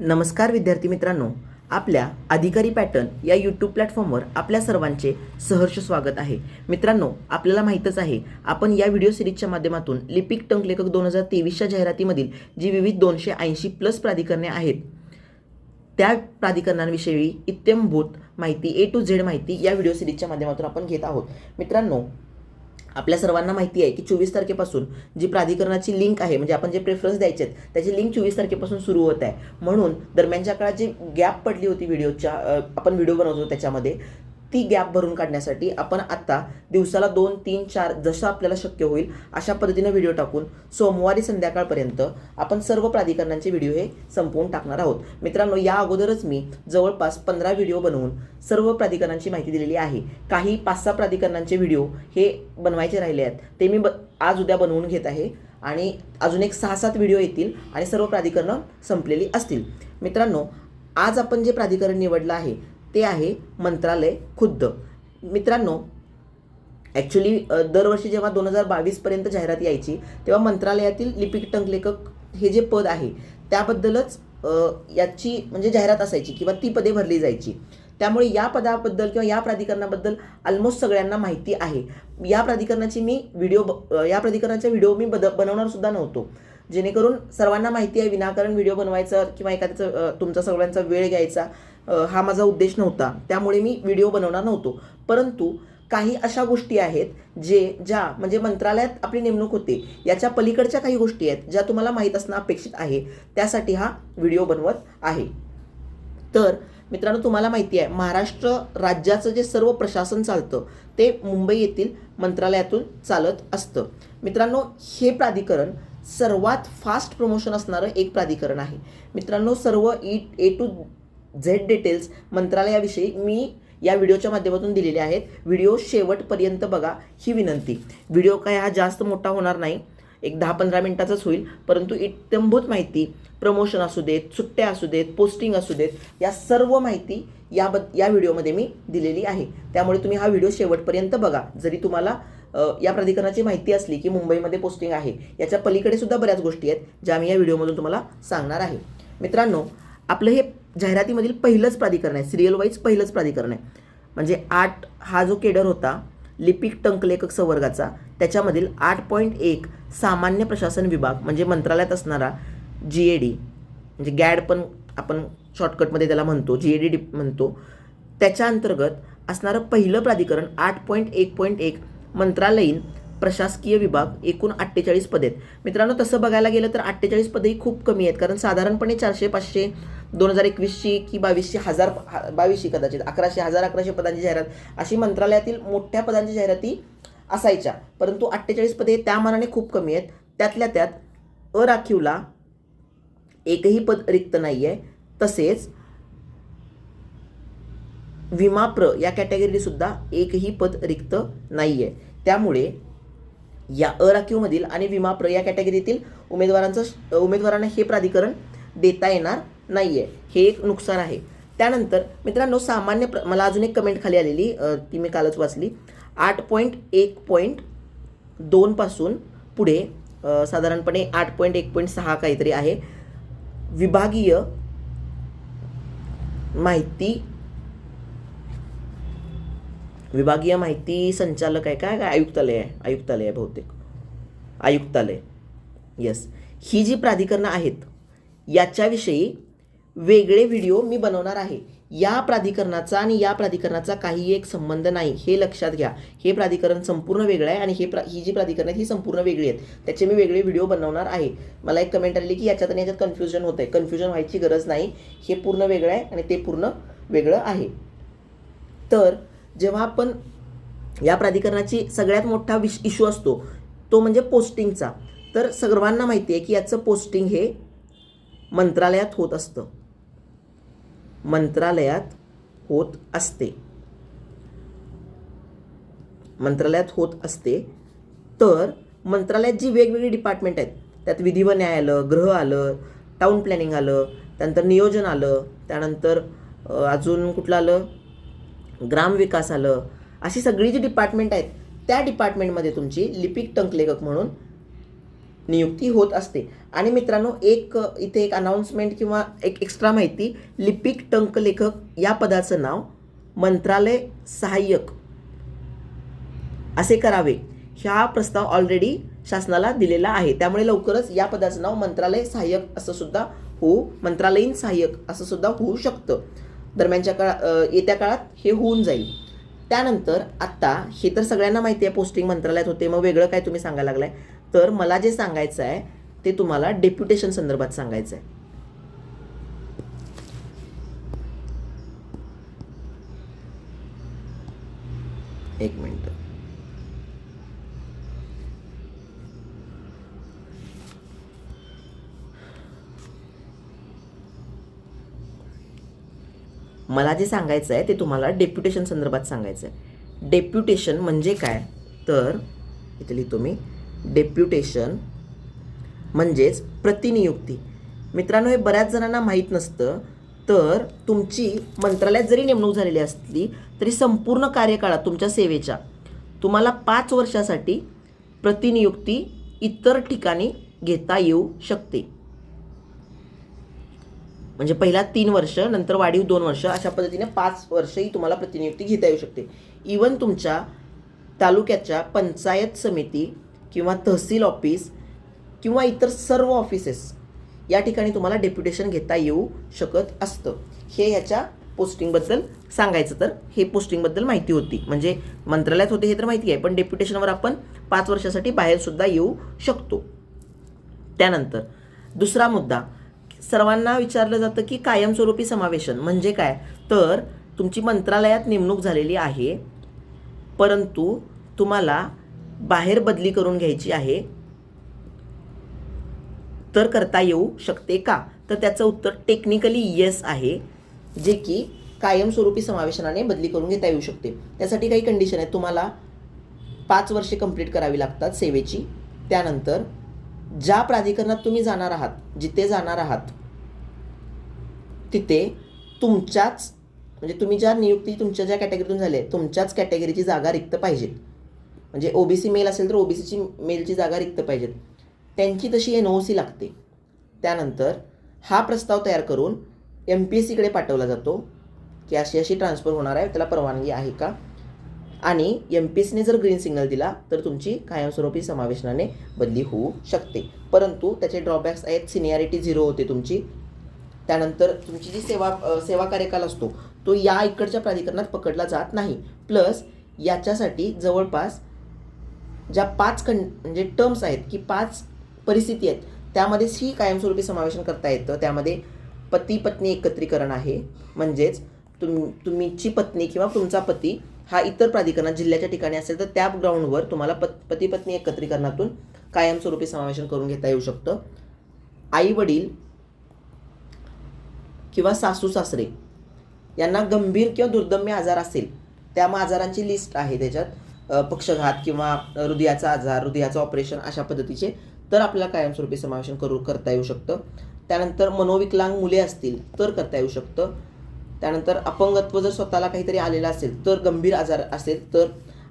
नमस्कार विद्यार्थी मित्रांनो आपल्या अधिकारी पॅटर्न या यूट्यूब प्लॅटफॉर्मवर आपल्या सर्वांचे सहर्ष स्वागत आहे. मित्रांनो आपल्याला माहीतच आहे आपण या व्हिडिओ सिरीजच्या माध्यमातून लिपिक टंक लेखक दोन हजार तेवीसच्या जाहिरातीमधील जी विविध दोनशे ऐंशी प्लस प्राधिकरणे आहेत त्या प्राधिकरणांविषयी इत्यंभूत माहिती ए टू झेड माहिती या व्हिडिओ सिरीजच्या माध्यमातून आपण घेत आहोत. मित्रांनो आपल्या सर्वांना माहिती आहे की चोवीस तारखेपासून जी प्राधिकरणाची लिंक आहे म्हणजे आपण जे प्रेफरन्स द्यायचे आहेत त्याची लिंक चोवीस तारखेपासून सुरू होत आहे. म्हणून दरम्यानच्या काळात जी गॅप पडली होती व्हिडिओच्या आपण व्हिडिओ बनवतो त्याच्यामध्ये ती गॅप भरून काढण्यासाठी आपण आत्ता दिवसाला दोन तीन चार जसं आपल्याला शक्य होईल अशा पद्धतीनं व्हिडिओ टाकून सोमवारी संध्याकाळपर्यंत आपण सर्व प्राधिकरणांचे व्हिडिओ हे संपवून टाकणार आहोत. मित्रांनो या अगोदरच मी जवळपास पंधरा व्हिडिओ बनवून सर्व प्राधिकरणांची माहिती दिलेली आहे. काही पाच सहा प्राधिकरणांचे व्हिडिओ हे बनवायचे राहिले आहेत ते मी ब आज उद्या बनवून घेत आहे आणि अजून एक सहा सात व्हिडिओ येतील आणि सर्व प्राधिकरणं संपलेली असतील. मित्रांनो आज आपण जे प्राधिकरण निवडलं आहे ते आहे मंत्रालय खुद्द. मित्रांनो ॲक्च्युली दरवर्षी जेव्हा दोन हजार बावीसपर्यंत जाहिरात यायची तेव्हा मंत्रालयातील लिपिक टंकलेखक हे जे पद आहे त्याबद्दलच याची म्हणजे जाहिरात असायची किंवा ती पदे भरली जायची. त्यामुळे या पदाबद्दल किंवा या प्राधिकरणाबद्दल ऑलमोस्ट सगळ्यांना माहिती आहे. या प्राधिकरणाची मी व्हिडिओ ब- या प्राधिकरणाचा व्हिडिओ मी बद बनवणारसुद्धा नव्हतो. जेणेकरून सर्वांना माहिती आहे विनाकारण व्हिडिओ बनवायचा किंवा एखाद्याचं तुमचा सगळ्यांचा वेळ घ्यायचा हा माझा उद्देश नव्हता. त्यामुळे मी व्हिडिओ बनवणार नव्हतो. परंतु काही अशा गोष्टी आहेत जे ज्या म्हणजे मंत्रालयात आपली नेमणूक होते. याच्या पलीकडच्या काही गोष्टी आहेत ज्या तुम्हाला माहीत असणं अपेक्षित आहे. त्यासाठी हा व्हिडिओ बनवत आहे. तर मित्रांनो तुम्हाला माहिती आहे महाराष्ट्र राज्याचं जे सर्व प्रशासन चालतं ते मुंबई येथील मंत्रालयातून चालत असतं. मित्रांनो हे प्राधिकरण सर्वात फास्ट प्रमोशन असणारं एक प्राधिकरण आहे. मित्रांनो सर्व ई ए टू झेड डिटेल्स मंत्रालयाविषयी मी या व्हिडिओच्या माध्यमातून दिलेले आहेत. व्हिडिओ शेवटपर्यंत बघा ही विनंती. व्हिडिओ काय हा जास्त मोठा होणार नाही. एक दहा पंधरा मिनिटाचाच होईल. परंतु इत्यंभूत माहिती प्रमोशन असू देत सुट्ट्या असू देत पोस्टिंग असू देत या सर्व माहिती याबद या व्हिडिओमध्ये मी दिलेली आहे. त्यामुळे तुम्ही हा व्हिडिओ शेवटपर्यंत बघा. जरी तुम्हाला या प्राधिकरणाची माहिती असली की मुंबईमध्ये पोस्टिंग आहे याच्या पलीकडे सुद्धा बऱ्याच गोष्टी आहेत ज्या मी या व्हिडिओमधून तुम्हाला सांगणार आहे. मित्रांनो आपलं हे जाहिरातीमधील पहिलंच प्राधिकरण आहे. सिरियल वाईज पहिलंच प्राधिकरण आहे. म्हणजे आठ हा जो केडर होता लिपिक टंकलेखक संवर्गाचा त्याच्यामधील आठ पॉईंट एक सामान्य प्रशासन विभाग म्हणजे मंत्रालयात असणारा जी ए डी म्हणजे गॅड पण आपण शॉर्टकटमध्ये त्याला म्हणतो जी ए डी डी म्हणतो त्याच्या अंतर्गत असणारं पहिलं प्राधिकरण आठ पॉईंट एक पॉईंट एक मंत्रालयीन प्रशासकीय विभाग एकूण अठ्ठेचाळीस पदे आहेत मित्रांनो तसं बघायला गेलं तर अठ्ठेचाळीस पदेही खूप कमी आहेत. कारण साधारणपणे चारशे पाचशे दोन हजार एकवीसची की बावीसशे हजार बावीसशे कदाचित अकराशे हजार अकराशे पदांची जाहिरात अशी मंत्रालयातील मोठ्या पदांची जाहिराती असायच्या. परंतु अठ्ठेचाळीस पदे त्या मानाने खूप कमी आहेत. त्यातल्या त्यात अराखीवला एकही पद रिक्त नाही आहे तसेच विमाप्र या कॅटेगरीसुद्धा एकही पद रिक्त नाही आहे त्यामुळे या अराखीवमधील आणि विमा प्र या कॅटेगरीतील उमेदवारांचं उमेदवारांना हे प्राधिकरण देता येणार नाही आहे हे एक नुकसान आहे. त्यानंतर मित्रांनो सामान्य प्र मला अजून एक कमेंट खाली आलेली ती मी कालच वाचली. आठ पॉईंट एक पॉईंट दोनपासून पुढे साधारणपणे आठ पॉईंट एक पॉईंट सहा काहीतरी आहे. विभागीय माहिती विभागीय माहिती संचालक आहे काय काय? आयुक्तालय आहे. आयुक्तालय आहे बहुतेक. आयुक्तालय. येस ही जी प्राधिकरणं आहेत याच्याविषयी वेगळे व्हिडिओ मी बनवणार आहे. या प्राधिकरणाचा आणि या प्राधिकरणाचा काही एक संबंध नाही. हे लक्षात घ्या. हे प्राधिकरण संपूर्ण वेगळं आहे आणि हे प्रा ही जी प्राधिकरण आहेत ही संपूर्ण वेगळी आहेत. त्याचे मी वेगळे व्हिडिओ बनवणार आहे. मला एक कमेंट आलेली की याच्यात आणि याच्यात कन्फ्युजन होतं आहे कन्फ्युजन व्हायची गरज नाही. हे पूर्ण वेगळं आहे आणि ते पूर्ण वेगळं आहे. तर जेव्हा आपण या प्राधिकरणाची सगळ्यात मोठा विश इश्यू असतो तो म्हणजे पोस्टिंगचा तर सर्वांना माहिती आहे की याचं पोस्टिंग हे मंत्रालयात होत असतं. मंत्रालयात होत असते. मंत्रालयात होत असते. तर मंत्रालयात जी वेगवेगळी डिपार्टमेंट आहेत त्यात विधी व न्याय आलं गृह आलं टाऊन प्लॅनिंग आलं त्यानंतर नियोजन आलं त्यानंतर अजून कुठलं आलं? ग्रामविकास आलं अशी सगळी जी डिपार्टमेंट आहेत त्या डिपार्टमेंटमध्ये तुमची लिपिक टंकलेखक म्हणून नियुक्ती होत असते. आणि मित्रांनो एक इथे एक अनाऊन्समेंट किंवा एक एक्स्ट्रा माहिती लिपिक टंकलेखक या पदाचं नाव मंत्रालय सहाय्यक. असे करावे. हा प्रस्ताव ऑलरेडी शासनाला दिलेला आहे. त्यामुळे लवकरच या पदाचं नाव मंत्रालय सहाय्यक असं सुद्धा होऊ मंत्रालयीन सहाय्यक असं सुद्धा होऊ शकतं. दरम्यानच्या काळा येत्या काळात हे होऊन जाईल. त्यानंतर आत्ता हे तर सगळ्यांना माहिती आहे पोस्टिंग मंत्रालयात होते मग वेगळं काय तुम्ही सांगायला लागलाय. तर मला जे सांगायचं आहे ते तुम्हाला डेप्युटेशन संदर्भात सांगायचं आहे. एक मिनिट. मला जे सांगायचं आहे ते तुम्हाला डेप्युटेशन संदर्भात सांगायचं आहे डेप्युटेशन म्हणजे काय? तर इथे लिहितो मी. डेप्युटेशन म्हणजेच प्रतिनियुक्ती. मित्रांनो हे बऱ्याच जणांना माहीत नसतं तर तुमची मंत्रालयात जरी नेमणूक झालेली असली तरी संपूर्ण कार्यकाळात तुमच्या सेवेच्या तुम्हाला पाच वर्षासाठी प्रतिनियुक्ती इतर ठिकाणी घेता येऊ शकते. म्हणजे पहिला तीन वर्ष नंतर वाढीव दोन वर्ष अशा पद्धतीने पाच वर्षही तुम्हाला प्रतिनियुक्ती घेता येऊ शकते. इवन तुमच्या तालुक्याच्या पंचायत समिती किंवा तहसील ऑफिस किंवा इतर सर्व ऑफिसेस या ठिकाणी तुम्हाला डेप्युटेशन घेता येऊ शकत असतं. हे ह्याच्या पोस्टिंगबद्दल सांगायचं तर हे पोस्टिंगबद्दल माहिती होती. म्हणजे मंत्रालयात होते हे तर माहिती आहे पण डेप्युटेशनवर आपण पाच वर्षासाठी बाहेरसुद्धा येऊ शकतो. त्यानंतर दुसरा मुद्दा सर्वांना विचारलं जातं की कायमस्वरूपी समावेशन म्हणजे काय? तर तुमची मंत्रालयात नेमणूक झालेली आहे. परंतु तुम्हाला बाहेर बदली करून घ्यायची आहे. तर करता येऊ शकते का? तर त्याचं उत्तर टेक्निकली येस आहे. जे की कायमस्वरूपी समावेशनाने बदली करून घेता येऊ शकते. त्यासाठी काही कंडिशन आहे तुम्हाला पाच वर्षे कंप्लीट करावी लागतात सेवेची. त्यानंतर ज्या प्राधिकरणात तुम्ही जाणार आहात जिथे जाणार आहात तिथे तुमच्याच म्हणजे तुम्ही ज्या नियुक्ती तुमच्या ज्या कॅटेगरीतून झाले तुमच्याच कॅटेगरीची जागा रिक्त पाहिजेत. म्हणजे ओबीसी मेल असेल तर ओबीसीची मेलची जागा रिक्त पाहिजेत. त्यांची तशी एन ओ सी लागते. त्यानंतर हा प्रस्ताव तयार करून एम पी एस सीकडे पाठवला जातो की अशी अशी ट्रान्सफर होणार आहे त्याला परवानगी आहे का? आणि एम पी एसने जर ग्रीन सिग्नल दिला तर तुमची कायमस्वरूपी समावेशनाने बदली होऊ शकते. परंतु त्याचे ड्रॉबॅक्स आहेत सिनियरिटी झिरो होते तुमची. त्यानंतर तुमची जी सेवा सेवा कार्यकाल असतो तो या इकडच्या प्राधिकरणात पकडला जात नाही. प्लस याच्यासाठी जवळपास ज्या पाच कं म्हणजे टर्म्स आहेत की पाच परिस्थिती आहेत त्यामध्येच ही कायमस्वरूपी समावेशन करता येतं. त्यामध्ये पती पत्नी एकत्रीकरण आहे. म्हणजेच तुम तुमची पत्नी किंवा तुमचा पती हा इतर प्राधिकरणात जिल्ह्याच्या ठिकाणी असेल तर त्या ग्राउंडवर तुम्हाला पत पती पत्नी एकत्रीकरणातून कायमस्वरूपी समावेशन करून घेता येऊ शकतं. आई वडील किंवा सासू सासरे यांना गंभीर किंवा दुर्दम्य आजार असेल त्या मग आजारांची लिस्ट आहे त्याच्यात. पक्षघात किंवा हृदयाचा आजार हृदयाचं ऑपरेशन अशा पद्धतीचे तर आपल्याला कायमस्वरूपी समावेशन करू करता येऊ शकतं. त्यानंतर मनोविकलांग मुले असतील तर करता येऊ शकतं. त्यानंतर अपंगत्व जर स्वतःला काहीतरी आलेलं असेल तर गंभीर आजार असेल तर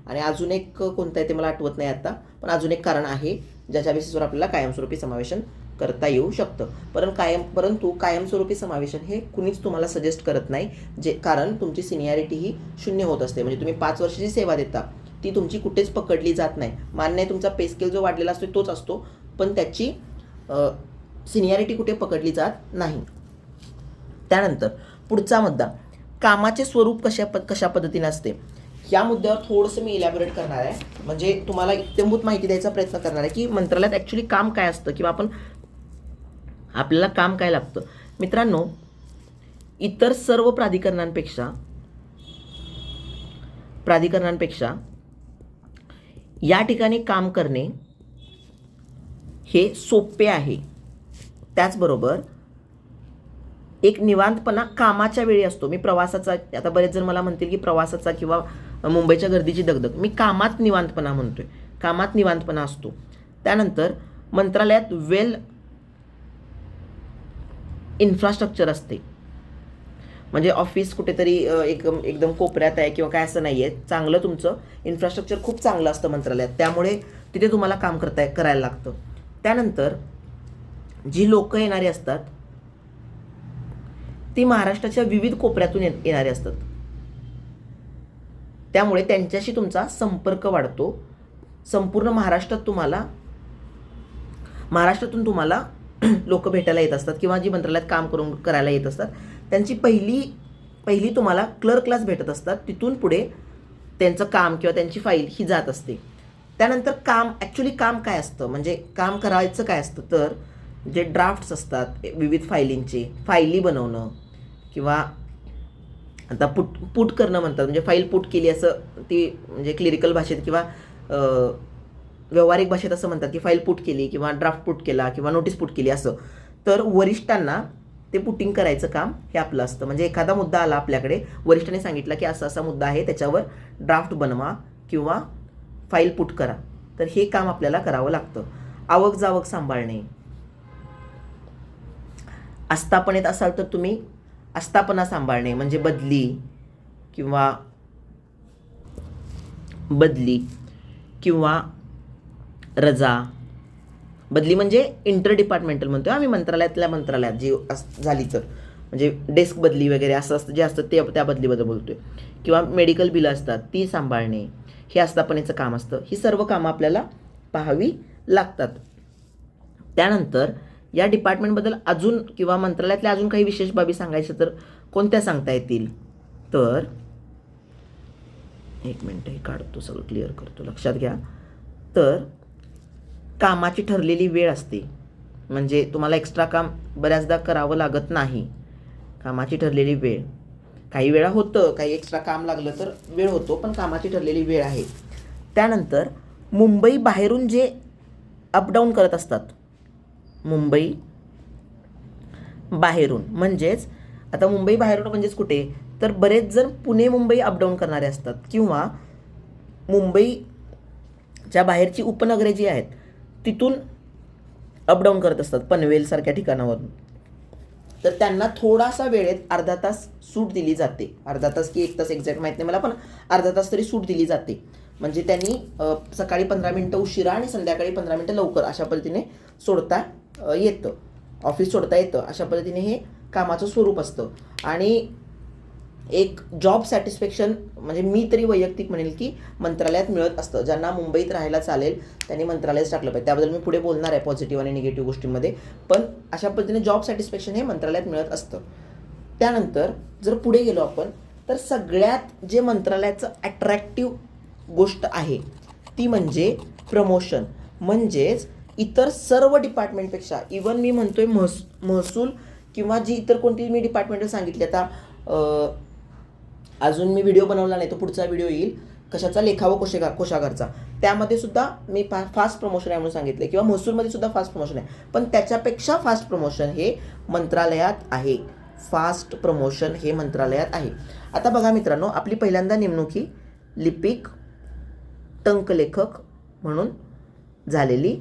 आणि अजून एक कोणतं आहे ते मला आठवत नाही आता पण अजून एक कारण आहे ज्याच्या बेसिसवर आपल्याला कायमस्वरूपी समावेशन करता येऊ शकतं. परं कायम परंतु कायमस्वरूपी समावेशन हे कुणीच तुम्हाला सजेस्ट करत नाही जे कारण तुमची सिनियरिटी ही शून्य होत असते. म्हणजे तुम्ही पाच वर्षाची सेवा देता ती तुमची कुठेच पकडली जात नाही. मान्य आहे तुमचा पे स्केल जो वाढलेला असतो तोच असतो पण त्याची सिनियरिटी कुठे पकडली जात नाही. त्यानंतर पुढचा मुद्दा. कामाचे स्वरूप कशा प कशा पद्धतीने असते? या मुद्द्यावर थोडंसं मी इलॅबोरेट करणार आहे. म्हणजे तुम्हाला इत्यंभूत माहिती द्यायचा प्रयत्न करणार आहे की मंत्रालयात ॲक्च्युली काम काय असतं किंवा आपण आपल्याला काम काय लागतं? मित्रांनो इतर सर्व प्राधिकरणांपेक्षा प्राधिकरणांपेक्षा या ठिकाणी काम करणे हे सोपे आहे. त्याचबरोबर एक निवांतपणा कामाच्या वेळी असतो. मी प्रवासाचा आता बरेच जण मला म्हणतील की प्रवासाचा किंवा मुंबईच्या गर्दीची दगदग. मी कामात निवांतपणा म्हणतोय. कामात निवांतपणा असतो. त्यानंतर मंत्रालयात वेल इन्फ्रास्ट्रक्चर असते. म्हणजे ऑफिस कुठेतरी एक एकदम एकदम कोपऱ्यात आहे किंवा काय असं नाही आहे चांगलं तुमचं इन्फ्रास्ट्रक्चर खूप चांगलं असतं मंत्रालयात. त्यामुळे तिथे तुम्हाला काम करता करायला लागतं. त्यानंतर जी लोकं येणारी असतात ती महाराष्ट्राच्या विविध कोपऱ्यातून ये- असतात. त्यामुळे त्यांच्याशी तुमचा संपर्क वाढतो. संपूर्ण महाराष्ट्रात तुम्हाला महाराष्ट्रातून तुम्हाला लोक भेटायला येत असतात किंवा जी मंत्रालयात काम करून करायला येत असतात त्यांची पहिली पहिली तुम्हाला क्लर्क क्लास भेटत असतात. तिथून पुढे त्यांचं काम किंवा त्यांची फाईल ही जात असते. त्यानंतर काम ॲक्च्युली काम काय असतं? म्हणजे काम करायचं काय असतं? तर जे ड्राफ्ट्स असतात विविध फायलींचे फायली बनवणं किंवा आता पुट पुट करणं म्हणतात. म्हणजे फाईल पुट केली असं ती म्हणजे क्लिरिकल भाषेत किंवा व्यावहारिक भाषेत असं म्हणतात की फाईल पुट केली किंवा ड्राफ्ट पुट केला किंवा नोटीस पुट केली असं. तर वरिष्ठांना ते पुटिंग करायचं काम हे आपलं असतं. म्हणजे एखादा मुद्दा आला आपल्याकडे वरिष्ठाने सांगितलं की असा असा मुद्दा आहे त्याच्यावर ड्राफ्ट बनवा किंवा फाईल पुट करा. तर हे काम आपल्याला करावं लागतं. आवक जावक सांभाळणे. आस्थापनेत असाल तर तुम्ही आस्थापना सांभाळणे म्हणजे बदली किंवा बदली किंवा रजा. बदली म्हणजे इंटर डिपार्टमेंटल म्हणतो आम्ही मंत्रालयातल्या मंत्रालयात जी झाली तर. म्हणजे डेस्क बदली वगैरे असं असतं जे असतं ते त्या बदलीबद्दल बोलतोय. किंवा मेडिकल बिलं असतात ती सांभाळणे हे आस्थापनेचं काम असतं. ही सर्व कामं आपल्याला पाहावी लागतात. त्यानंतर या डिपार्टमेंटबद्दल अजून किंवा मंत्रालयातल्या अजून काही विशेष बाबी सांगायचं तर कोणत्या सांगता येतील? तर एक मिनटं हे काढतो सगळं क्लिअर करतो लक्षात घ्या. तर कामाची ठरलेली वेळ असते. म्हणजे तुम्हाला एक्स्ट्रा काम बऱ्याचदा करावं लागत नाही. कामाची ठरलेली वेळ. काही वेळा होतं काही एक्स्ट्रा काम लागलं तर वेळ होतो पण कामाची ठरलेली वेळ आहे. त्यानंतर मुंबई बाहेरून जे अपडाऊन करत असतात मुंबई बाहेरून. म्हणजेच आता मुंबई बाहेरून म्हणजेच कुठे? तर बरेच जण पुणे मुंबई अपडाऊन करणारे असतात. किंवा मुंबईच्या बाहेरची उपनगरे जी आहेत तिथून अपडाऊन करत असतात पनवेलसारख्या ठिकाणावरून. तर त्यांना थोडासा वेळेत अर्धा तास सूट दिली जाते. अर्धा तास की एक तास एक्झॅक्ट माहीत नाही मला पण अर्धा तास तरी सूट दिली जाते. म्हणजे त्यांनी सकाळी पंधरा मिनटं उशिरा आणि संध्याकाळी पंधरा मिनटं लवकर अशा पद्धतीने सोडता येतं. ऑफिस सोडता येतं. अशा पद्धतीने हे कामाचं स्वरूप असतं. आणि एक जॉब सॅटिस्फॅक्शन म्हणजे मी तरी वैयक्तिक म्हणेल की मंत्रालयात मिळत असतं. ज्यांना मुंबईत राहायला चालेल त्यांनी मंत्रालयात टाकलं पाहिजे. त्याबद्दल मी पुढे बोलणार आहे पॉझिटिव्ह आणि निगेटिव्ह गोष्टींमध्ये. पण अशा पद्धतीने जॉब सॅटिस्फॅक्शन हे मंत्रालयात मिळत असतं. त्यानंतर जर पुढे गेलो आपण तर सगळ्यात जे मंत्रालयाचं अट्रॅक्टिव्ह गोष्ट आहे ती म्हणजे प्रमोशन म्हणजेच इतर सर्व डिपार्टमेंटपेक्षा इवन मी म्हणतोय महस महसूल किंवा जी इतर कोणती मी डिपार्टमेंट सांगितली आता अजून मी व्हिडिओ बनवला नाही तो पुढचा व्हिडिओ येईल कशाचा? लेखा व कोशेगा कोशागारचा. त्यामध्ये सुद्धा मी फा फास्ट प्रमोशन आहे म्हणून सांगितले किंवा महसूलमध्ये सुद्धा फास्ट प्रमोशन आहे. पण त्याच्यापेक्षा फास्ट प्रमोशन हे मंत्रालयात आहे. फास्ट प्रमोशन हे मंत्रालयात आहे. आता बघा मित्रांनो आपली पहिल्यांदा नेमणुकी लिपिक टंकलेखक म्हणून झालेली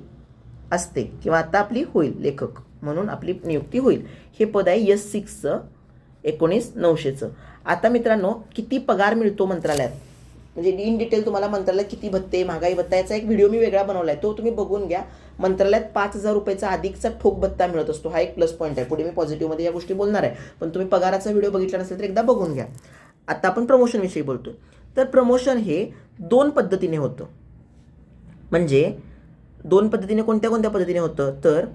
असते किंवा आता आपली होईल लेखक म्हणून आपली नियुक्ती होईल. हे पद आहे यस सिक्सचं एकोणीस नऊशेचं. आता मित्रांनो किती पगार मिळतो मंत्रालयात? म्हणजे इन डिटेल तुम्हाला मंत्रालयात किती भत्ते महागाई भत्ता याचा एक व्हिडिओ मी वेगळा बनवला आहे तो तुम्ही बघून घ्या. मंत्रालयात पाच हजार रुपयाचा अधिकचा ठोक भत्ता मिळत असतो. हा एक प्लस पॉईंट आहे. पुढे मी पॉझिटिव्हमध्ये या गोष्टी बोलणार आहे. पण तुम्ही पगाराचा व्हिडिओ बघितला नसेल तर एकदा बघून घ्या. आता आपण प्रमोशनविषयी बोलतो तर प्रमोशन हे दोन पद्धतीने होतं. म्हणजे दोन पद्धतीने कोणत्या कोणत्या पद्धतीने होतं? तर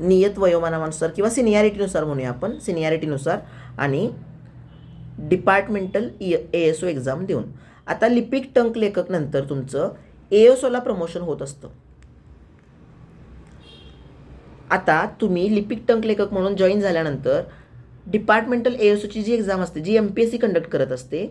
नियत वयोमानानुसार किंवा सिनियरिटीनुसार म्हणूया आपण. सिनियरिटीनुसार आणि departmental A S O exam देऊन. आता लिपिक टंक लेखक नंतर तुमचं ए एस ओला प्रमोशन होत असतं. आता तुम्ही लिपिक टंक लेखक म्हणून जॉईन झाल्यानंतर डिपार्टमेंटल ए एस ओची जी एक्झाम असते जी M P S C conduct करत असते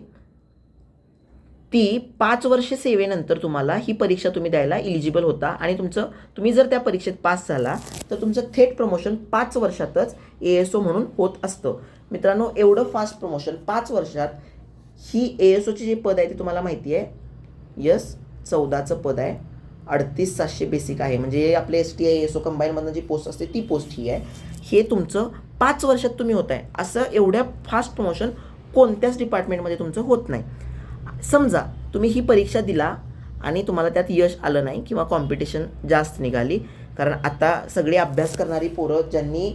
ती पाच वर्ष सेवेनंतर तुम्हाला ही परीक्षा तुम्ही द्यायला इलिजिबल होता. आणि तुमचं तुम्ही जर त्या परीक्षेत पास झाला तर तुमचं थेट प्रमोशन पाच वर्षातच ए एस ओ म्हणून होत असतं. मित्रांनो एवढं फास्ट प्रमोशन पाच वर्षात ही ए एस ओची जी पद आहे ती तुम्हाला माहिती आहे? यस चौदाचं पद आहे. अडतीस सातशे बेसिक आहे. म्हणजे आपले S T I S O कंबाईनमधनं जी पोस्ट असते ती पोस्ट ही आहे. हे तुमचं पाच वर्षात तुम्ही होत आहे असं एवढ्या फास्ट प्रमोशन कोणत्याच डिपार्टमेंटमध्ये तुमचं होत नाही. समजा तुम्ही ही परीक्षा दिला आणि तुम्हाला त्यात यश आलं नाही किंवा कॉम्पिटिशन जास्त निघाली कारण आता सगळी अभ्यास करणारी पोरं ज्यांनी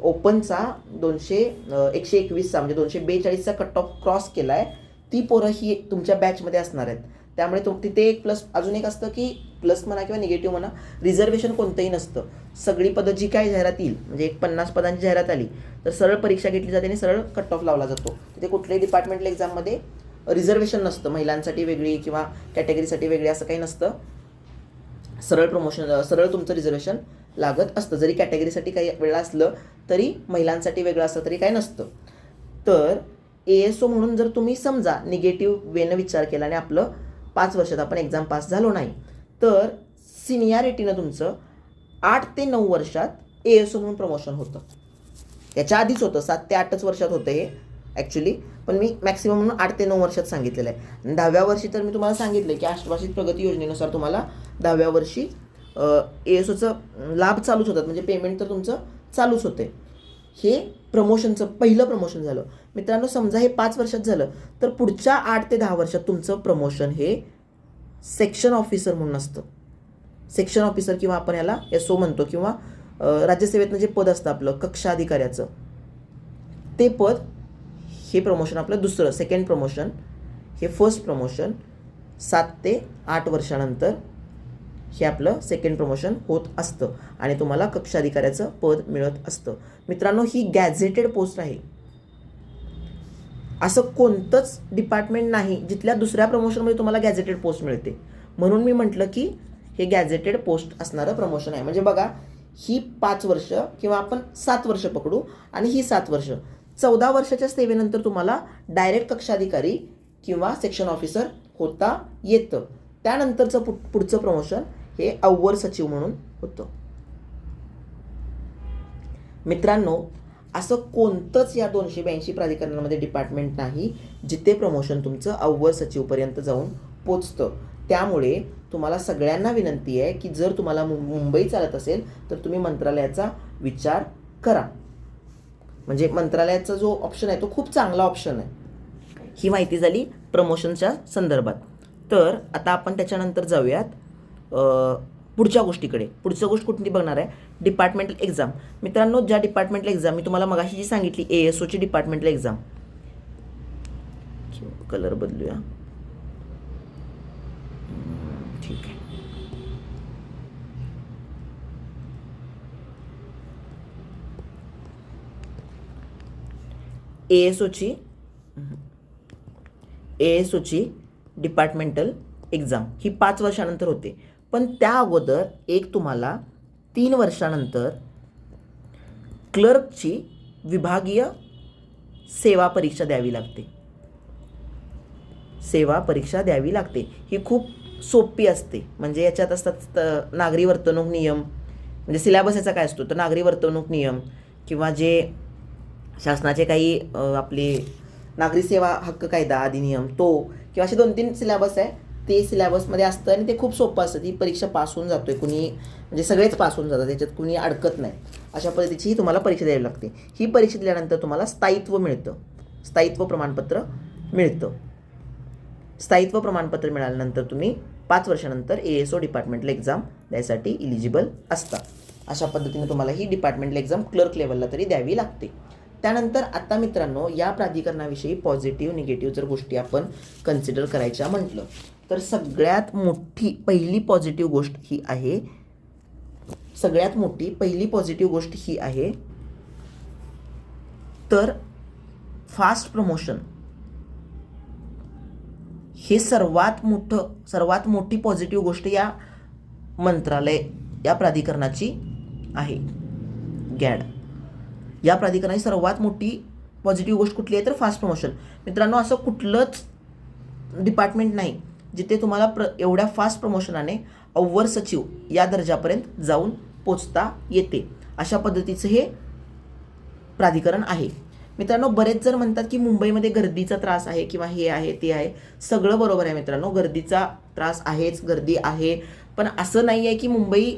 ओपनचा दोनशे एकशे एकवीसचा म्हणजे दोनशे बेचाळीसचा कट ऑफ क्रॉस केला आहे ती पोरं ही तुमच्या बॅचमध्ये असणार आहेत. त्यामुळे तुम तिथे एक प्लस अजून एक असतं की प्लस म्हणा किंवा निगेटिव्ह म्हणा रिझर्वेशन कोणतंही नसतं. सगळी पदं जी काय जाहिरात येईल म्हणजे एक पन्नास पदांची जाहिरात आली तर सरळ परीक्षा घेतली जाते आणि सरळ कट ऑफ लावला जातो. तिथे कुठल्याही डिपार्टमेंटल एक्झाममध्ये रिझर्वेशन नसतं. महिलांसाठी वेगळी किंवा कॅटेगरीसाठी वेगळी असं काही नसतं. सरळ प्रमोशन सरळ तुमचं रिझर्वेशन लागत असतं. जरी कॅटेगरीसाठी काही वेळ असलं तरी महिलांसाठी वेगळं असलं तरी काय नसतं. तर ए एस ओ म्हणून जर तुम्ही समजा निगेटिव्ह वेनं विचार केला आणि आपलं पाच वर्षात आपण एक्झाम पास झालो नाही तर सिनियरिटीनं तुमचं आठ ते नऊ वर्षात ए एस ओ म्हणून प्रमोशन होतं. याच्या आधीच होतं. सात ते आठच वर्षात होतं हे. ॲक्च्युली पण मी मॅक्सिमम म्हणून आठ ते नऊ वर्षात सांगितलेलं आहे. आणि दहाव्या वर्षी तर मी तुम्हाला सांगितलं की आश्वासित प्रगती योजनेनुसार तुम्हाला दहाव्या वर्षी ए एस ओचं लाभ चालूच होतात. म्हणजे पेमेंट तर तुमचं चालूच होते. हे प्रमोशनचं पहिलं प्रमोशन झालं. मित्रांनो समजा हे पाच वर्षात झालं तर पुढच्या आठ ते दहा वर्षात तुमचं प्रमोशन हे सेक्शन ऑफिसर म्हणून असतं. सेक्शन ऑफिसर किंवा आपण याला एस ओ म्हणतो किंवा राज्यसेवेतनं जे पद असतं आपलं कक्षा अधिकाऱ्याचं ते पद हे प्रमोशन आपलं दुसरं सेकंड प्रमोशन हे फर्स्ट प्रमोशन सात ते आठ वर्षानंतर हे आपलं सेकंड प्रमोशन होत असतं आणि तुम्हाला कक्षाधिकाऱ्याचं पद मिळत असतं. मित्रांनो ही गॅझेटेड पोस्ट आहे. असं कोणतंच डिपार्टमेंट नाही जिथल्या दुसऱ्या प्रमोशनमध्ये तुम्हाला गॅझेटेड पोस्ट मिळते. म्हणून मी म्हटलं की हे गॅझेटेड पोस्ट असणारं प्रमोशन आहे. म्हणजे बघा ही पाच वर्ष किंवा आपण सात वर्ष पकडू आणि ही सात वर्ष. चौदा वर्षाच्या सेवेनंतर तुम्हाला डायरेक्ट कक्षाधिकारी किंवा सेक्शन ऑफिसर होता येतं. त्यानंतरचं पु पुढचं प्रमोशन हे अव्वल सचिव म्हणून होतं. मित्रांनो असं कोणतंच या दोनशे ब्याऐंशी प्राधिकरणामध्ये डिपार्टमेंट नाही जिथे प्रमोशन तुमचं अव्वल सचिवपर्यंत जाऊन पोचतं. त्यामुळे तुम्हाला सगळ्यांना विनंती आहे की जर तुम्हाला मु- मुंबई चालत असेल तर तुम्ही मंत्रालयाचा विचार करा. म्हणजे मंत्रालयाचा जो ऑप्शन आहे तो खूप चांगला ऑप्शन आहे. ही माहिती झाली प्रमोशनच्या संदर्भात. तर आता आपण त्याच्यानंतर जाऊयात पुढच्या गोष्टीकडे. पुढचं गोष्ट कुठली बघणार आहे? डिपार्टमेंटल एक्झाम मित्रांनो ज्या डिपार्टमेंटल एक्झाम मी तुम्हाला मगाशी जी सांगितली ए एस ओची डिपार्टमेंटल एक्झाम कलर बदलूया. ठीक आहे. एस ओची ए एस ओची डिपार्टमेंटल एक्झाम ही पाच वर्षानंतर होते. पण त्या अगोदर एक तुम्हाला तीन वर्षानंतर क्लर्कची विभागीय सेवा परीक्षा द्यावी लागते. सेवा परीक्षा द्यावी लागते. ही खूप सोपी असते. म्हणजे याच्यात असतात नागरी वर्तणूक नियम. म्हणजे सिलेबस याचा काय असतो? तर नागरी वर्तणूक नियम किंवा जे शासनाचे काही आपले नागरी सेवा हक्क कायदा अधिनियम तो किंवा असे दोन तीन सिलेबस आहे ते सिलेबसमध्ये असतं आणि ते खूप सोपं असतं. ती परीक्षा पास होऊन जातो आहे कुणी म्हणजे सगळेच पास होऊन जातात. त्याच्यात कुणी अडकत नाही. अशा पद्धतीची ही तुम्हाला परीक्षा द्यावी लागते. ही परीक्षा दिल्यानंतर तुम्हाला स्थायित्व मिळतं. स्थायित्व प्रमाणपत्र मिळतं. स्थायित्व प्रमाणपत्र मिळाल्यानंतर तुम्ही पाच वर्षानंतर ए एस ओ डिपार्टमेंटला एक्झाम द्यायसाठी इलिजिबल असता. अशा पद्धतीने तुम्हाला ही डिपार्टमेंटल एक्झाम क्लर्क लेवलला तरी द्यावी लागते. त्यानंतर आता मित्रांनो या प्राधिकरणाविषयी पॉझिटिव्ह निगेटिव्ह जर गोष्टी आपण कन्सिडर करायच्या म्हटलं तर सगळ्यात मोठी पहिली पॉझिटिव्ह गोष्ट ही आहे सगळ्यात मोठी पहिली पॉझिटिव्ह गोष्ट ही आहे तर फास्ट प्रमोशन हे सर्वात मोठं सर्वात मोठी पॉझिटिव्ह गोष्ट या मंत्रालय या प्राधिकरणाची आहे. गॅड या प्राधिकरणाची सर्वात मोठी पॉझिटिव्ह गोष्ट कुठली आहे तर फास्ट प्रमोशन मित्रांनो असं कुठलंच डिपार्टमेंट नाही जिथे तुम्हाला प्र एवढ्या फास्ट प्रमोशनाने अव्वल सचिव या दर्जापर्यंत जाऊन पोचता येते. अशा पद्धतीचं हे प्राधिकरण आहे. मित्रांनो बरेच जण म्हणतात की मुंबईमध्ये गर्दीचा त्रास आहे किंवा हे आहे ते आहे. सगळं बरोबर आहे मित्रांनो गर्दीचा त्रास आहेच गर्दी आहे. पण असं नाही आहे की मुंबई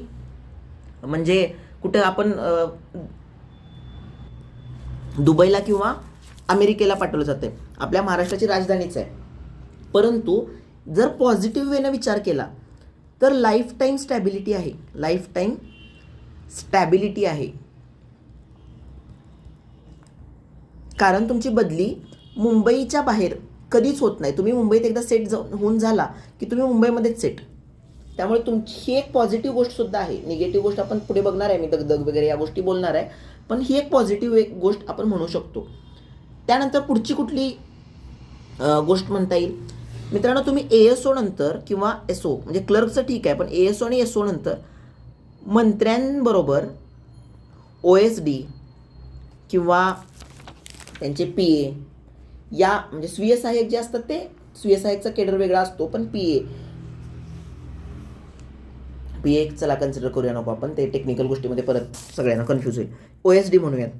म्हणजे कुठं आपण दुबईला किंवा अमेरिकेला पाठवलं जाते आपल्या महाराष्ट्राची राजधानीच आहे. परंतु जर पॉझिटिव्ह वेनं विचार केला तर लाईफ टाईम स्टॅबिलिटी आहे. लाईफ टाईम स्टॅबिलिटी आहे. कारण तुमची बदली मुंबईच्या बाहेर कधीच होत नाही. तुम्ही मुंबईत एकदा सेट जाऊन होऊन झाला की तुम्ही मुंबईमध्येच सेट त्यामुळे तुमची ही एक पॉझिटिव्ह गोष्ट सुद्धा आहे. निगेटिव्ह गोष्ट आपण पुढे बघणार आहे. मी दगदग वगैरे या गोष्टी बोलणार आहे. पण ही एक पॉझिटिव्ह एक गोष्ट आपण म्हणू शकतो. त्यानंतर पुढची कुठली गोष्ट म्हणता येईल? मित्रांनो तुम्ही ए एस ओ नंतर किंवा एस ओ म्हणजे क्लर्कचं ठीक आहे पण ए एस ओ आणि एस ओ नंतर मंत्र्यांबरोबर ओ एस डी किंवा त्यांचे पी ए या म्हणजे स्वीय सहाय्यक जे असतात ते स्वीय सहाय्यकचा केडर वेगळा असतो पण पी ए पी ए चला कन्सिडर करूया नको आपण. ते टेक्निकल गोष्टीमध्ये परत सगळ्यांना कन्फ्यूज होईल. ओ एस डी म्हणूयात.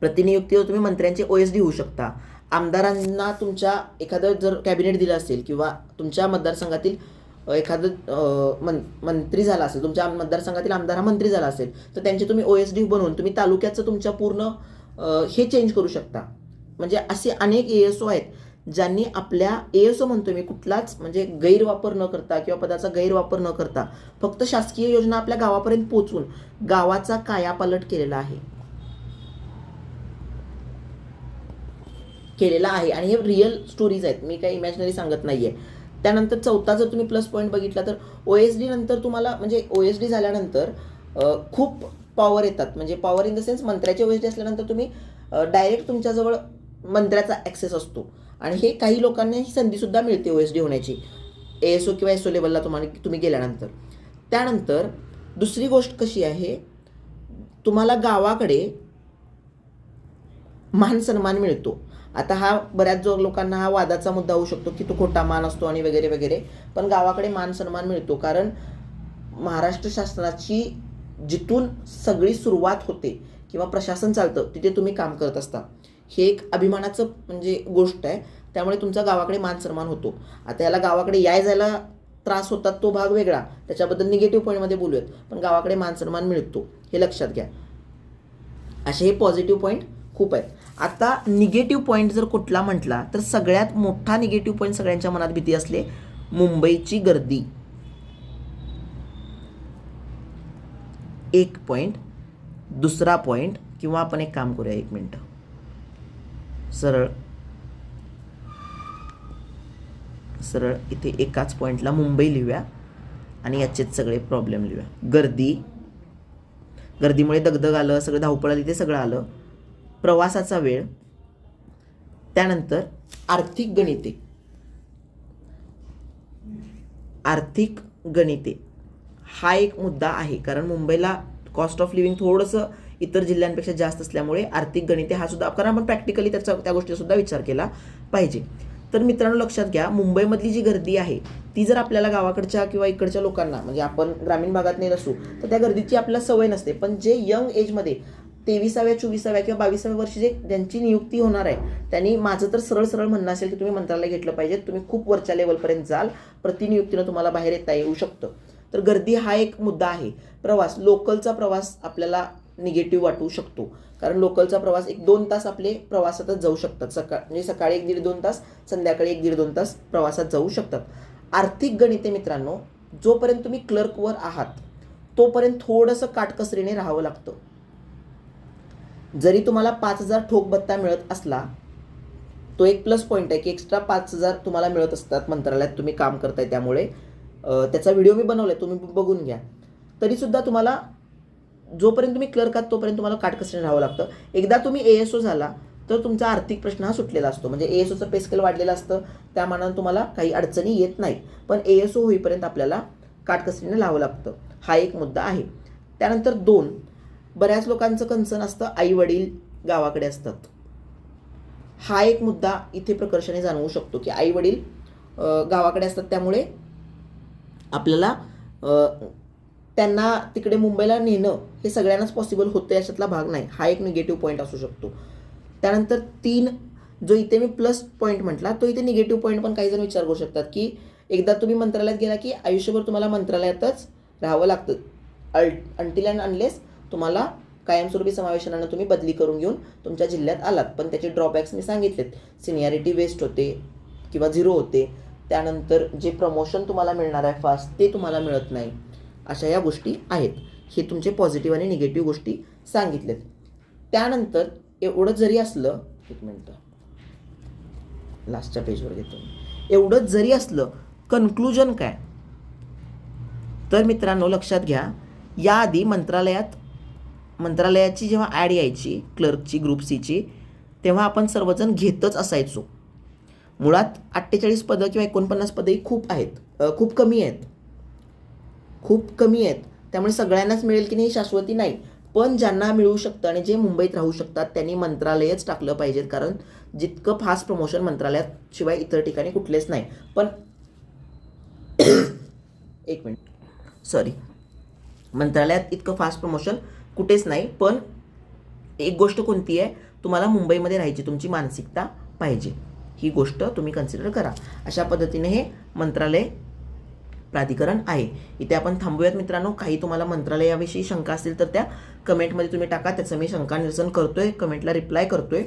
प्रतिनियुक्तीवर हो तुम्ही मंत्र्यांचे ओ एस डी होऊ शकता. आमदारांना तुमच्या एखादं जर कॅबिनेट दिलं असेल किंवा तुमच्या मतदारसंघातील एखादं मं मंत्री झाला असेल तुमच्या मतदारसंघातील आमदार हा मंत्री झाला असेल तर त्यांचे तुम्ही ओ एस डी बनवून तुम्ही तालुक्याचं तुमच्या पूर्ण हे चेंज करू शकता. म्हणजे असे अनेक ए एस ओ आहेत. ज्यांनी आपल्या ए एस म्हणतो मी कुठलाच म्हणजे गैरवापर न करता किंवा पदाचा गैरवापर न करता फक्त शासकीय योजना आपल्या गावापर्यंत पोचून गावाचा कायापालट केलेला आहे. केलेला आहे. आणि हे रिअल स्टोरीज आहेत. मी काही इमॅजिनरी सांगत नाही आहे त्यानंतर चौथा जर तुम्ही प्लस पॉईंट बघितला तर ओ एस डी नंतर तुम्हाला म्हणजे ओ एस डी झाल्यानंतर खूप पॉवर येतात. म्हणजे पॉवर इन द सेन्स मंत्र्याचे ओ एस डी असल्यानंतर तुम्ही डायरेक्ट तुमच्याजवळ मंत्र्याचा ॲक्सेस असतो. आणि हे काही लोकांना ही संधीसुद्धा मिळते ओ एस डी होण्याची. ए एस ओ किंवा एस ओ लेवलला तुम्हाला तुम्ही गेल्यानंतर. त्यानंतर दुसरी गोष्ट कशी आहे? तुम्हाला गावाकडे मान सन्मान मिळतो. आता हा बऱ्याच जो लोकांना हा वादाचा मुद्दा होऊ शकतो की तो खोटा मान असतो आणि वगैरे वगैरे. पण गावाकडे मान सन्मान मिळतो कारण महाराष्ट्र शासनाची जिथून सगळी सुरुवात होते किंवा प्रशासन चालतं तिथे तुम्ही काम करत असता. हे एक अभिमानाचं म्हणजे गोष्ट आहे. त्यामुळे तुमचा गावाकडे मान सन्मान होतो. आता याला गावाकडे याय जायला त्रास होतात तो भाग वेगळा. त्याच्याबद्दल निगेटिव्ह पॉईंटमध्ये बोलूयात. पण गावाकडे मान सन्मान मिळतो. हे लक्षात घ्या. असे हे पॉझिटिव्ह पॉईंट खूप आहेत. आता निगेटिव्ह पॉईंट जर कुठला म्हटला तर सगळ्यात मोठा निगेटिव्ह पॉईंट सगळ्यांच्या मनात भीती असले मुंबईची गर्दी. एक पॉईंट दुसरा पॉईंट किंवा आपण एक काम करूया एक मिनटं. सरळ. सरळ. इथे एकाच पॉईंटला मुंबई लिहूया आणि याचेच सगळे प्रॉब्लेम लिहूया. गर्दी. गर्दीमुळे दगदग आलं सगळं धावपळ आली ते सगळं आलं. प्रवासाचा वेळ. त्यानंतर आर्थिक गणिते. आर्थिक गणिते. हा एक मुद्दा आहे कारण मुंबईला कॉस्ट ऑफ लिव्हिंग थोडंसं इतर जिल्ह्यांपेक्षा जास्त असल्यामुळे आर्थिक गणिते हा सुद्धा कारण आपण प्रॅक्टिकली त्याचा त्या गोष्टीसुद्धा विचार केला पाहिजे. तर मित्रांनो लक्षात घ्या मुंबईमधली जी गर्दी आहे ती जर आपल्याला गावाकडच्या किंवा इकडच्या लोकांना म्हणजे आपण ग्रामीण भागात नेत असू तर त्या गर्दीची आपल्याला सवय नसते. पण जे यंग एजमध्ये तेविसाव्या चोवीसाव्या किंवा बावीसाव्या वर्षी जे ज्यांची नियुक्ती होणार आहे त्यांनी माझं तर सरळ सरळ म्हणणं असेल की तुम्ही मंत्रालय घेतलं पाहिजे. तुम्ही खूप वरच्या लेवलपर्यंत जाल. प्रतिनियुक्तीनं तुम्हाला बाहेर येता येऊ शकतं. तर गर्दी हा एक मुद्दा आहे. प्रवास लोकलचा प्रवास आपल्याला निगेटिव्ह वाटू शकतो. कारण लोकलचा प्रवास एक दोन तास आपले प्रवासातच जाऊ शकतात. सकाळ म्हणजे सकाळी एक दीड दोन तास संध्याकाळी एक दीड दोन तास प्रवासात जाऊ शकतात. आर्थिक गणिते मित्रांनो जोपर्यंत तुम्ही क्लर्कवर आहात तोपर्यंत थोडंसं काटकसरीने राहावं लागतं. जरी तुम्हाला पाच हजार ठोक भत्ता मिळत असला तो एक प्लस पॉईंट आहे की एक्स्ट्रा पाच हजार तुम्हाला मिळत असतात मंत्रालयात तुम्ही काम करताय त्यामुळे. त्याचा व्हिडिओ मी बनवलाय तुम्ही बघून घ्या. तरीसुद्धा तुम्हाला जोपर्यंत तुम्ही क्लर्क आहात तोपर्यंत तुम्हाला काटकसरीने राहावं लागतं. एकदा तुम्ही ए एस ओ झाला तर तुमचा आर्थिक प्रश्न हा सुटलेला असतो. म्हणजे ए एस ओचं पेस्केल वाढलेलं असतं त्या मानानं तुम्हाला काही अडचणी येत नाही पण ए एस ओ होईपर्यंत आपल्याला काटकसरीने लावावं लागतं. हा एक मुद्दा आहे. त्यानंतर दोन बऱ्याच लोकांचं कन्सर्न असतं आई वडील गावाकडे असतात. हा एक मुद्दा इथे प्रकर्षाने जाणवू शकतो की आई वडील गावाकडे असतात त्यामुळे आपल्याला त्यांना तिकडे मुंबईला नेणं हे सगळ्यांनाच पॉसिबल होतं याच्यातला भाग नाही. हा एक निगेटिव्ह पॉईंट असू शकतो. त्यानंतर तीन जो इथे मी प्लस पॉईंट म्हटला तो इथे निगेटिव्ह पॉईंट पण काही जण विचार करू शकतात की एकदा तुम्ही मंत्रालयात गेला की आयुष्यभर तुम्हाला मंत्रालयातच राहावं लागतं. अल अंटिल अँड अनलेस तुम्हाला कायमस्वरूपी समावेशनानं तुम्ही बदली करून घेऊन तुमच्या जिल्ह्यात आलात. पण त्याचे ड्रॉबॅक्स मी सांगितलेत. सिनियरिटी वेस्ट होते किंवा झिरो होते. त्यानंतर जे प्रमोशन तुम्हाला मिळणार आहे फास्ट ते तुम्हाला मिळत नाही. अशा या गोष्टी आहेत. हे तुमचे पॉझिटिव्ह आणि निगेटिव्ह गोष्टी सांगितलेत. त्यानंतर एवढं जरी असलं एक मिनटं. लास्टच्या पेजवर घेतो एवढंच जरी असलं कन्क्लुजन काय? तर मित्रांनो लक्षात घ्या. याआधी मंत्रालयात मंत्रालयाची जेव्हा ॲड यायची क्लर्कची ग्रुप सीची तेव्हा आपण सर्वजण घेतच असायचो. मुळात अठ्ठेचाळीस पदं किंवा एकोणपन्नास पदंही खूप आहेत. खूप कमी आहेत. खूप कमी आहेत. त्यामुळे सगळ्यांनाच मिळेल की नाही शाश्वती नाही. पण ज्यांना मिळू शकतं आणि जे मुंबईत राहू शकतात त्यांनी मंत्रालयच टाकलं पाहिजेत कारण जितकं फास्ट प्रमोशन मंत्रालयात शिवाय इतर ठिकाणी कुठलेच नाही. पण एक मिनिट. सॉरी मंत्रालयात इतकं फास्ट प्रमोशन कुठेच नाही. पण एक गोष्ट कोणती आहे? तुम्हाला मुंबईमध्ये राहायची तुमची मानसिकता पाहिजे. ही गोष्ट तुम्ही कन्सिडर करा. अशा पद्धतीने हे मंत्रालय प्राधिकरण आहे. इथे आपण थांबूयात मित्रांनो. काही तुम्हाला मंत्रालयाविषयी शंका असतील तर त्या कमेंटमध्ये तुम्ही टाका. त्याचं मी शंका निरसन करतोय. कमेंटला रिप्लाय करतोय.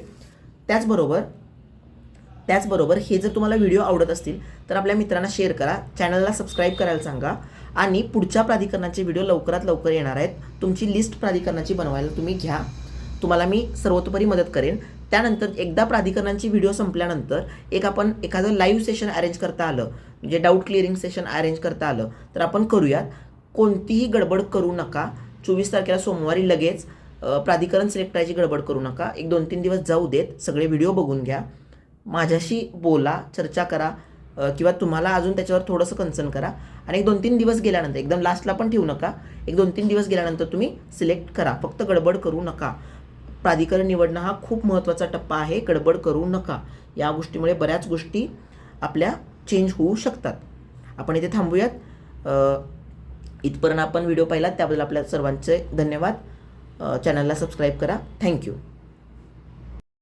त्याचबरोबर त्याचबरोबर हे जर तुम्हाला व्हिडिओ आवडत असतील तर आपल्या मित्रांना शेअर करा. चॅनलला सबस्क्राईब करायला सांगा. आणि पुढच्या प्राधिकरणाचे व्हिडिओ लवकरात लवकर येणार आहेत. तुमची लिस्ट प्राधिकरणाची बनवायला तुम्ही घ्या. तुम्हाला मी सर्वतोपरी मदत करेन. त्यानंतर एकदा प्राधिकरणांची व्हिडिओ संपल्यानंतर एक आपण एखादं लाईव्ह सेशन अरेंज करता आलं म्हणजे डाऊट क्लिअरिंग सेशन अरेंज करता आलं तर आपण करूयात. कोणतीही गडबड करू नका. चोवीस तारखेला सोमवारी लगेच प्राधिकरण सिलेक्ट करायची गडबड करू नका. एक दोन तीन दिवस जाऊ देत. सगळे व्हिडिओ बघून घ्या. माझ्याशी बोला चर्चा करा किंवा तुम्हाला अजून त्याच्यावर थोडंसं कन्सर्न करा. आणि एक दोन तीन दिवस गेल्यानंतर एकदम लास्टला पण ठेवू नका. एक दोन तीन दिवस गेल्यानंतर तुम्ही सिलेक्ट करा. फक्त गडबड करू नका. प्राधिकरण निवडणं हा खूप महत्त्वाचा टप्पा आहे. गडबड करू नका. या गोष्टीमुळे बऱ्याच गोष्टी आपल्या चेंज होऊ शकतात. आपण इथे थांबूयात. इथपर्यंत आपण व्हिडिओ पाहिलात त्याबद्दल आपल्या सर्वांचे धन्यवाद. चॅनलला सबस्क्राईब करा. थँक्यू